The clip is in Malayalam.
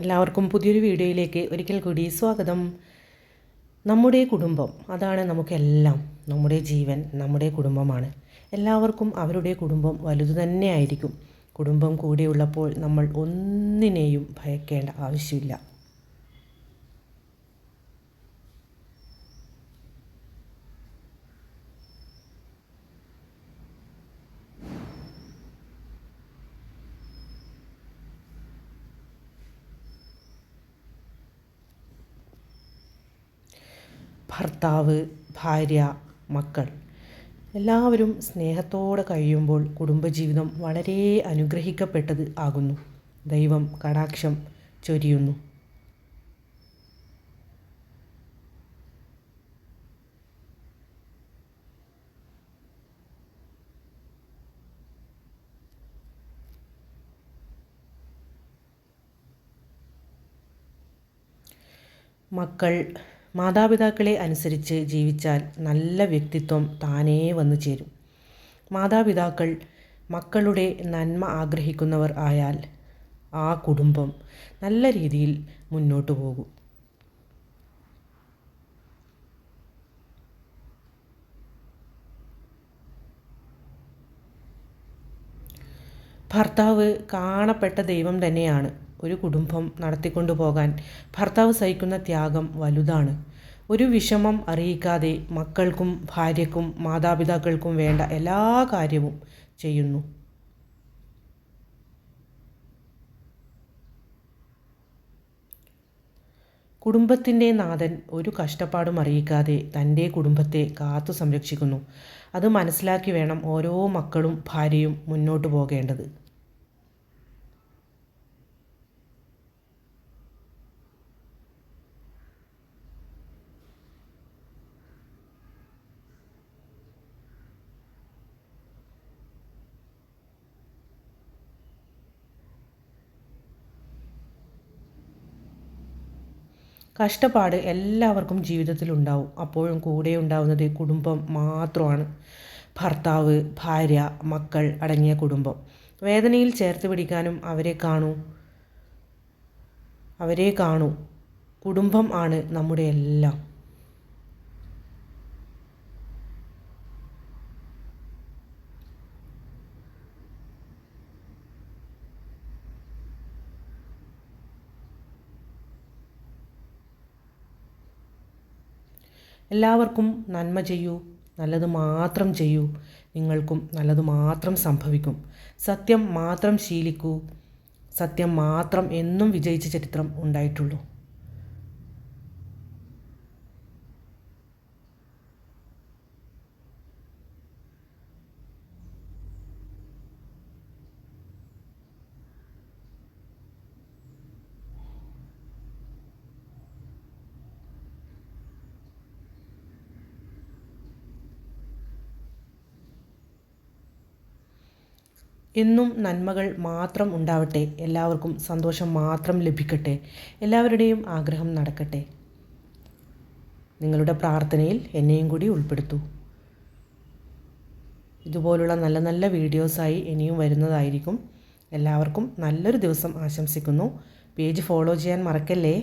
എല്ലാവർക്കും പുതിയൊരു വീഡിയോയിലേക്ക് ഒരിക്കൽ കൂടി സ്വാഗതം. നമ്മുടെ കുടുംബം അതാണ് നമുക്കെല്ലാം. നമ്മുടെ ജീവൻ നമ്മുടെ കുടുംബമാണ്. എല്ലാവർക്കും അവരുടെ കുടുംബം വലുതു തന്നെയായിരിക്കും കുടുംബം കൂടെയുള്ളപ്പോൾ നമ്മൾ ഒന്നിനെയും ഭയക്കേണ്ട ആവശ്യമില്ല. ഭർത്താവ് ഭാര്യ മക്കൾ. എല്ലാവരും സ്നേഹത്തോടെ കഴിയുമ്പോൾ കുടുംബജീവിതം വളരെ അനുഗ്രഹിക്കപ്പെട്ടത് ആകുന്നു. ദൈവം കടാക്ഷം ചൊരിയുന്നു. മക്കൾ മാതാപിതാക്കളെ അനുസരിച്ച് ജീവിച്ചാൽ നല്ല വ്യക്തിത്വം താനേ വന്നു ചേരും. മാതാപിതാക്കൾ മക്കളുടെ നന്മ ആഗ്രഹിക്കുന്നവർ ആയാൽ ആ കുടുംബം നല്ല രീതിയിൽ മുന്നോട്ടു പോകും. ഭർത്താവ് കാണപ്പെട്ട ദൈവം തന്നെയാണ്. ഒരു കുടുംബം നടത്തിക്കൊണ്ടു പോകാൻ ഭർത്താവ് സഹിക്കുന്ന ത്യാഗം വലുതാണ്. ഒരു വിഷമം അറിയിക്കാതെ മക്കൾക്കും ഭാര്യക്കും മാതാപിതാക്കൾക്കും വേണ്ട എല്ലാ കാര്യവും ചെയ്യുന്നു. കുടുംബത്തിന്റെ നാഥൻ ഒരു കഷ്ടപ്പാടും അറിയിക്കാതെ തന്റെ കുടുംബത്തെ കാത്തു സംരക്ഷിക്കുന്നു. അത് മനസ്സിലാക്കി വേണം ഓരോ മക്കളും ഭാര്യയും മുന്നോട്ട് പോകേണ്ടത്. കഷ്ടപ്പാട് എല്ലാവർക്കും ജീവിതത്തിൽ ഉണ്ടാവും. അപ്പോഴും കൂടെ ഉണ്ടാവുന്നത് കുടുംബം മാത്രമാണ്. ഭർത്താവ് ഭാര്യ മക്കൾ അടങ്ങിയ കുടുംബം. വേദനയിൽ ചേർത്ത് പിടിക്കാനും അവരെ കാണൂ. അവരെ കാണൂ. കുടുംബം ആണ് നമ്മുടെ എല്ലാം. എല്ലാവർക്കും നന്മ ചെയ്യൂ നല്ലത് മാത്രം ചെയ്യൂ നിങ്ങൾക്കും നല്ലത് മാത്രം സംഭവിക്കും. സത്യം മാത്രം ശീലിക്കൂ സത്യം മാത്രം എന്നും വിജയിച്ച ചരിത്രം ഉണ്ടായിട്ടുള്ളൂ. എന്നും നന്മകൾ മാത്രം ഉണ്ടാവട്ടെ. എല്ലാവർക്കും സന്തോഷം മാത്രം ലഭിക്കട്ടെ. എല്ലാവരുടെയും ആഗ്രഹം നടക്കട്ടെ. നിങ്ങളുടെ പ്രാർത്ഥനയിൽ എന്നെയും കൂടി ഉൾപ്പെടുത്തൂ. ഇതുപോലുള്ള നല്ല നല്ല വീഡിയോസായി ഇനിയും വരുന്നതായിരിക്കും. എല്ലാവർക്കും നല്ലൊരു ദിവസം ആശംസിക്കുന്നു. പേജ് ഫോളോ ചെയ്യാൻ മറക്കല്ലേ?